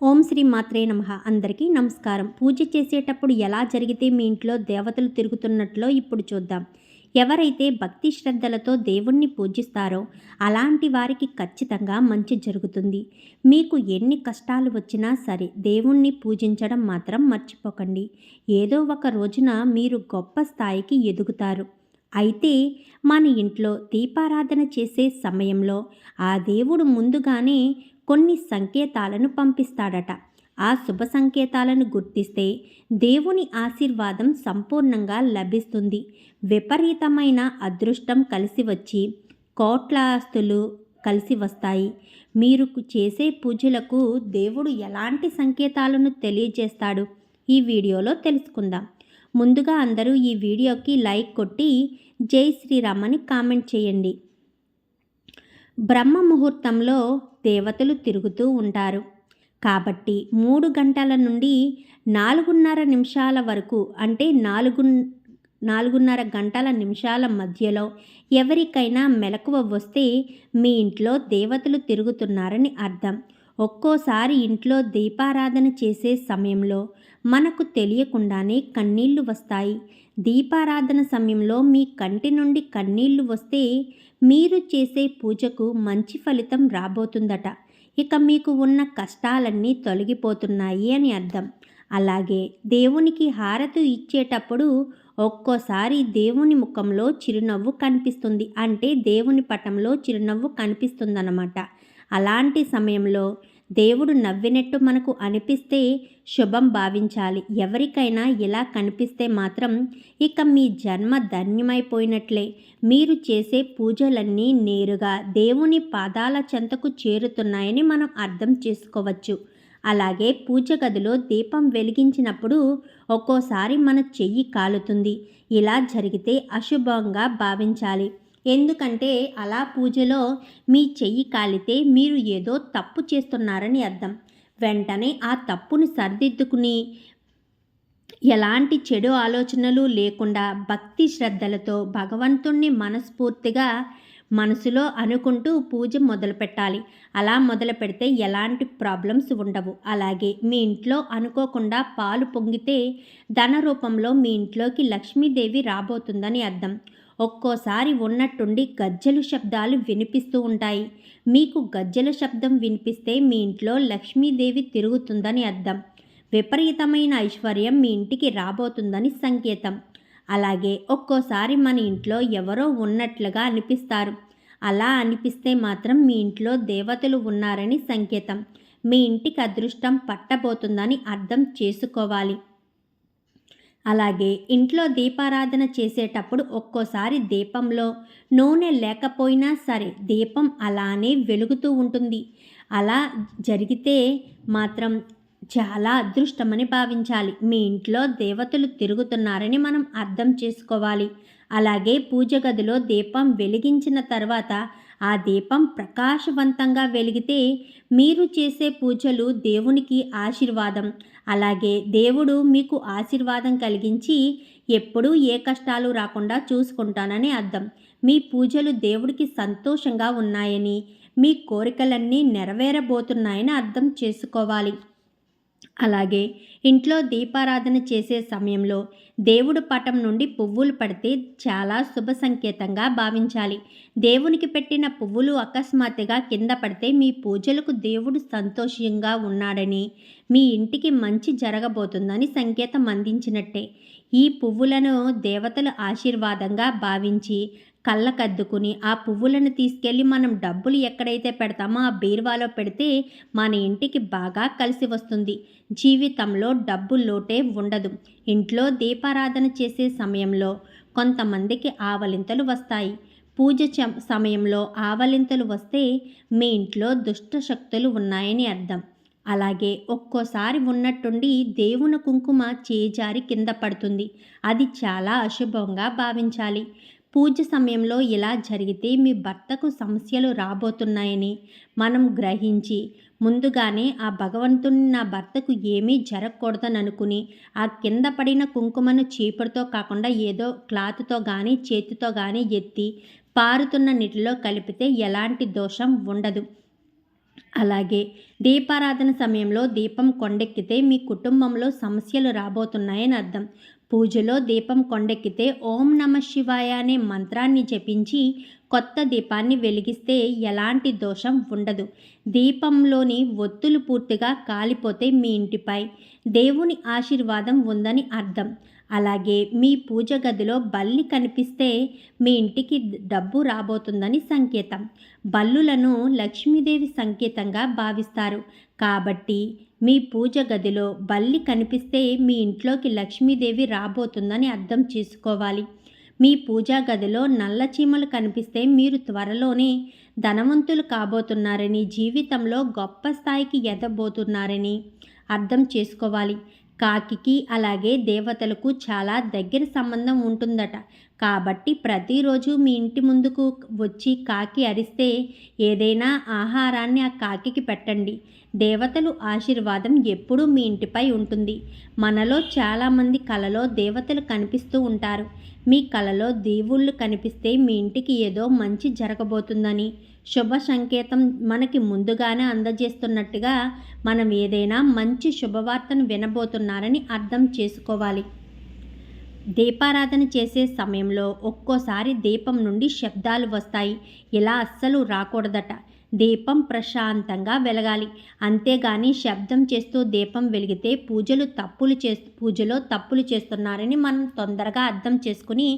ఓం శ్రీ మాత్రే నమ. అందరికీ నమస్కారం. పూజ చేసేటప్పుడు ఎలా జరిగితే మీ ఇంట్లో దేవతలు తిరుగుతున్నట్లో ఇప్పుడు చూద్దాం. ఎవరైతే భక్తి శ్రద్ధలతో దేవుణ్ణి పూజిస్తారో అలాంటి వారికి ఖచ్చితంగా మంచి జరుగుతుంది. మీకు ఎన్ని కష్టాలు వచ్చినా సరే దేవుణ్ణి పూజించడం మాత్రం మర్చిపోకండి. ఏదో ఒక రోజున మీరు గొప్ప స్థాయికి ఎదుగుతారు. అయితే మన ఇంట్లో దీపారాధన చేసే సమయంలో ఆ దేవుడు ముందుగానే కొన్ని సంకేతాలను పంపిస్తాడట. ఆ శుభ సంకేతాలను గుర్తిస్తే దేవుని ఆశీర్వాదం సంపూర్ణంగా లభిస్తుంది. విపరీతమైన అదృష్టం కలిసి వచ్చి కోట్ల ఆస్తులు కలిసి వస్తాయి. మీరు చేసే పూజలకు దేవుడు ఎలాంటి సంకేతాలను తెలియజేస్తాడు? ఈ వీడియోలో తెలుసుకుందాం. ముందుగా అందరూ ఈ వీడియోకి లైక్ కొట్టి జై శ్రీరామ్ అని కామెంట్ చేయండి. బ్రహ్మ ముహూర్తంలో దేవతలు తిరుగుతూ ఉంటారు. కాబట్టి మూడు గంటల నుండి నాలుగున్నర నిమిషాల వరకు అంటే నాలుగు నాలుగున్నర గంటల నిమిషాల మధ్యలో ఎవరికైనా మెలకువ వస్తే మీ ఇంట్లో దేవతలు తిరుగుతున్నారని అర్థం. ఒక్కోసారి ఇంట్లో దీపారాధన చేసే సమయంలో మనకు తెలియకుండానే కన్నీళ్ళు వస్తాయి. దీపారాధన సమయంలో మీ కంటి నుండి కన్నీళ్ళు వస్తే మీరు చేసే పూజకు మంచి ఫలితం రాబోతుందట. ఇక మీకు ఉన్న కష్టాలన్నీ తొలగిపోతున్నాయి అని అర్థం. అలాగే దేవునికి హారతి ఇచ్చేటప్పుడు ఒక్కోసారి దేవుని ముఖంలో చిరునవ్వు కనిపిస్తుంది. అంటే దేవుని పటంలో చిరునవ్వు కనిపిస్తుందన్నమాట. అలాంటి సమయంలో దేవుడు నవ్వినట్టు మనకు అనిపిస్తే శుభం భావించాలి. ఎవరికైనా ఇలా కనిపిస్తే మాత్రం ఇక మీ జన్మ ధన్యమైపోయినట్లే. మీరు చేసే పూజలన్నీ నేరుగా దేవుని పాదాల చెంతకు చేరుతున్నాయని మనం అర్థం చేసుకోవచ్చు. అలాగే పూజ గదిలో దీపం వెలిగించినప్పుడు ఒక్కోసారి మన చెయ్యి కాలుతుంది. ఇలా జరిగితే అశుభంగా భావించాలి. ఎందుకంటే అలా పూజలో మీ చెయ్యి కాలితే మీరు ఏదో తప్పు చేస్తున్నారని అర్థం. వెంటనే ఆ తప్పును సరిదిద్దుకుని ఎలాంటి చెడు ఆలోచనలు లేకుండా భక్తి శ్రద్ధలతో భగవంతుణ్ణి మనస్ఫూర్తిగా మనసులో అనుకుంటూ పూజ మొదలు పెట్టాలి అలా మొదలు పెడితే ఎలాంటి ప్రాబ్లమ్స్ ఉండవు. అలాగే మీ ఇంట్లో అనుకోకుండా పాలు పొంగితే ధన రూపంలో మీ ఇంట్లోకి లక్ష్మీదేవి రాబోతుందని అర్థం. ఒక్కోసారి ఉన్నట్టుండి గజ్జలు శబ్దాలు వినిపిస్తూ ఉంటాయి. మీకు గజ్జల శబ్దం వినిపిస్తే మీ ఇంట్లో లక్ష్మీదేవి తిరుగుతుందని అర్థం. విపరీతమైన ఐశ్వర్యం మీ ఇంటికి రాబోతుందని సంకేతం. అలాగే ఒక్కోసారి మన ఇంట్లో ఎవరో ఉన్నట్లుగా అనిపిస్తారు. అలా అనిపిస్తే మాత్రం మీ ఇంట్లో దేవతలు ఉన్నారని సంకేతం. మీ ఇంటికి అదృష్టం పట్టబోతుందని అర్థం చేసుకోవాలి. అలాగే ఇంట్లో దీపారాధన చేసేటప్పుడు ఒక్కోసారి దీపంలో నూనె లేకపోయినా సరే దీపం అలానే వెలుగుతూ ఉంటుంది. అలా జరిగితే మాత్రం చాలా అదృష్టమని భావించాలి. మీ ఇంట్లో దేవతలు తిరుగుతున్నారని మనం అర్థం చేసుకోవాలి. అలాగే పూజ గదిలో దీపం వెలిగించిన తర్వాత ఆ దీపం ప్రకాశవంతంగా వెలిగితే మీరు చేసే పూజలు దేవునికి ఆశీర్వాదం. అలాగే దేవుడు మీకు ఆశీర్వాదం కలిగించి ఎప్పుడూ ఏ కష్టాలు రాకుండా చూసుకుంటానని అర్థం. మీ పూజలు దేవుడికి సంతోషంగా ఉన్నాయని మీ కోరికలన్నీ నెరవేరబోతున్నాయని అర్థం చేసుకోవాలి. అలాగే ఇంట్లో దీపారాధన చేసే సమయంలో దేవుడు పటం నుండి పువ్వులు పడితే చాలా శుభ సంకేతంగా భావించాలి. దేవునికి పెట్టిన పువ్వులు అకస్మాత్తుగా కింద పడితే మీ పూజలకు దేవుడు సంతోషంగా ఉన్నాడని మీ ఇంటికి మంచి జరగబోతుందని సంకేతం అందించినట్టే. ఈ పువ్వులను దేవతలు ఆశీర్వాదంగా భావించి కళ్ళకద్దుకుని ఆ పువ్వులను తీసుకెళ్ళి మనం డబ్బులు ఎక్కడైతే పెడతామో ఆ బీరువాలో పెడితే మన ఇంటికి బాగా కలిసి వస్తుంది. జీవితంలో డబ్బు లోటే ఉండదు. ఇంట్లో దీపారాధన చేసే సమయంలో కొంతమందికి ఆవలింతలు వస్తాయి. పూజ సమయంలో ఆవలింతలు వస్తే మీ ఇంట్లో దుష్ట శక్తులు ఉన్నాయని అర్థం. అలాగే ఒక్కోసారి ఉన్నట్టుండి దేవుని కుంకుమ చేజారి కింద పడుతుంది. అది చాలా అశుభంగా భావించాలి. పూజ సమయంలో ఇలా జరిగితే మీ భర్తకు సమస్యలు రాబోతున్నాయని మనం గ్రహించి ముందుగానే ఆ భగవంతుని నా భర్తకు ఏమీ జరగకూడదని అనుకుని ఆ కింద పడిన కుంకుమను చీపుడుతో కాకుండా ఏదో క్లాత్తో కానీ చేతితో కానీ ఎత్తి పారుతున్న నీటిలో కలిపితే ఎలాంటి దోషం ఉండదు. అలాగే దీపారాధన సమయంలో దీపం కొండెక్కితే మీ కుటుంబంలో సమస్యలు రాబోతున్నాయని అర్థం. పూజలో దీపం కొండెక్కితే ఓం నమ శివాయ అనే మంత్రాన్ని జపించి కొత్త దీపాన్ని వెలిగిస్తే ఎలాంటి దోషం ఉండదు. దీపంలోని ఒత్తులు పూర్తిగా కాలిపోతే మీ ఇంటిపై. దేవుని ఆశీర్వాదం ఉందని అర్థం. అలాగే మీ పూజ గదిలో బల్లి కనిపిస్తే మీ ఇంటికి డబ్బు రాబోతుందని సంకేతం. బల్లులను లక్ష్మీదేవి సంకేతంగా భావిస్తారు. కాబట్టి మీ పూజ గదిలో బల్లి కనిపిస్తే మీ ఇంట్లోకి లక్ష్మీదేవి రాబోతుందని అర్థం చేసుకోవాలి. మీ పూజా గదిలో నల్ల చీమలు కనిపిస్తే మీరు త్వరలోనే ధనవంతులు కాబోతున్నారని జీవితంలో గొప్ప స్థాయికి ఎదబోతున్నారని అర్థం చేసుకోవాలి. కాకికి అలాగే దేవతలకు చాలా దగ్గర సంబంధం ఉంటుందట. కాబట్టి ప్రతిరోజు మీ ఇంటి ముందుకు వచ్చి కాకి అరిస్తే ఏదైనా ఆహారాన్ని ఆ కాకికి పెట్టండి. దేవతలు ఆశీర్వాదం ఎప్పుడూ మీ ఇంటిపై ఉంటుంది. మనలో చాలామంది కలలో దేవతలు కనిపిస్తూ ఉంటారు. మీ కలలో దేవుళ్ళు కనిపిస్తే మీ ఇంటికి ఏదో మంచి జరగబోతుందని శుభ సంకేతం మనకి ముందుగానే అందజేస్తున్నట్టుగా మనం ఏదైనా మంచి శుభవార్తను వినబోతున్నారని అర్థం చేసుకోవాలి. దీపారాధన చేసే సమయంలో ఒక్కోసారి దీపం నుండి శబ్దాలు వస్తాయి. ఇలా అస్సలు రాకూడదట. దీపం ప్రశాంతంగా వెలగాలి. అంతేగాని శబ్దం చేస్తూ దీపం వెలిగితే పూజలు తప్పులు చేస్తూ పూజలో తప్పులు చేస్తున్నారని మనం తొందరగా అర్థం చేసుకుని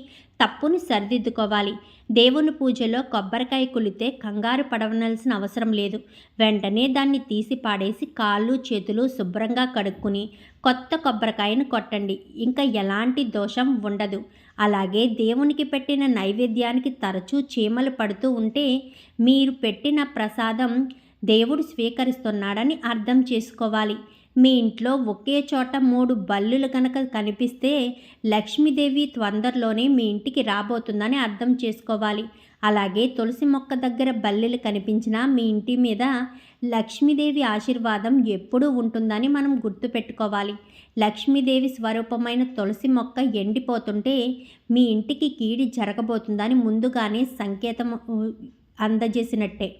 తప్పుని సరిదిద్దుకోవాలి. దేవుని పూజలో కొబ్బరికాయ కులితే కంగారు పడవలసిన అవసరం లేదు. వెంటనే దాన్ని తీసి పాడేసి కాళ్ళు చేతులు శుభ్రంగా కడుక్కుని కొత్త కొబ్బరికాయను కొట్టండి. ఇంకా ఎలాంటి దోషం ఉండదు. అలాగే దేవునికి పెట్టిన నైవేద్యానికి తరచూ చీమలు పడుతూ ఉంటే మీరు పెట్టిన ప్రసాదం దేవుడు స్వీకరిస్తున్నాడని అర్థం చేసుకోవాలి. మీ ఇంట్లో ఒకే చోట మూడు బల్లులు కనుక కనిపిస్తే లక్ష్మీదేవి తొందరలోనే మీ ఇంటికి రాబోతుందని అర్థం చేసుకోవాలి. అలాగే తులసి మొక్క దగ్గర బల్లులు కనిపించినా మీ ఇంటి మీద లక్ష్మీదేవి ఆశీర్వాదం ఎప్పుడూ ఉంటుందని మనం గుర్తుపెట్టుకోవాలి. లక్ష్మీదేవి స్వరూపమైన తులసి మొక్క ఎండిపోతుంటే మీ ఇంటికి కీడి జరగబోతుందని ముందుగానే సంకేతం అందజేసినట్టే.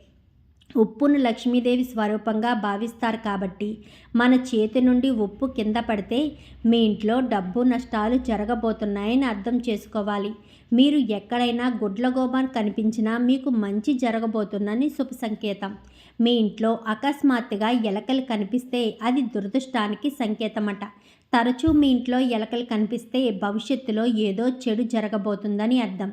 ఉప్పును లక్ష్మీదేవి స్వరూపంగా భావిస్తారు కాబట్టి మన చేతి నుండి ఉప్పు కింద పడితే మీ ఇంట్లో డబ్బు నష్టాలు జరగబోతున్నాయని అర్థం చేసుకోవాలి. మీరు ఎక్కడైనా గుడ్లగోబాన్ కనిపించినా మీకు మంచి జరగబోతుందని శుభ సంకేతం. మీ ఇంట్లో అకస్మాత్తుగా ఎలకలు కనిపిస్తే అది దురదృష్టానికి సంకేతమట. తరచూ మీ ఇంట్లో ఎలకలు కనిపిస్తే భవిష్యత్తులో ఏదో చెడు జరగబోతుందని అర్థం.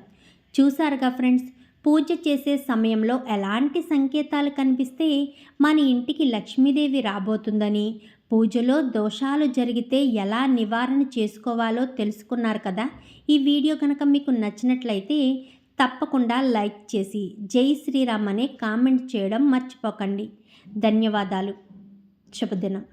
చూసారుగా ఫ్రెండ్స్? పూజ చేసే సమయంలో ఎలాంటి సంకేతాలు కనిపిస్తే మన ఇంటికి లక్ష్మీదేవి రాబోతుందని పూజలో దోషాలు జరిగితే ఎలా నివారణ చేసుకోవాలో తెలుసుకున్నారు కదా? ఈ వీడియో కనుక మీకు నచ్చినట్లయితే తప్పకుండా లైక్ చేసి జై శ్రీరామ్ అనే కామెంట్ చేయడం మర్చిపోకండి. ధన్యవాదాలు. శుభదినం.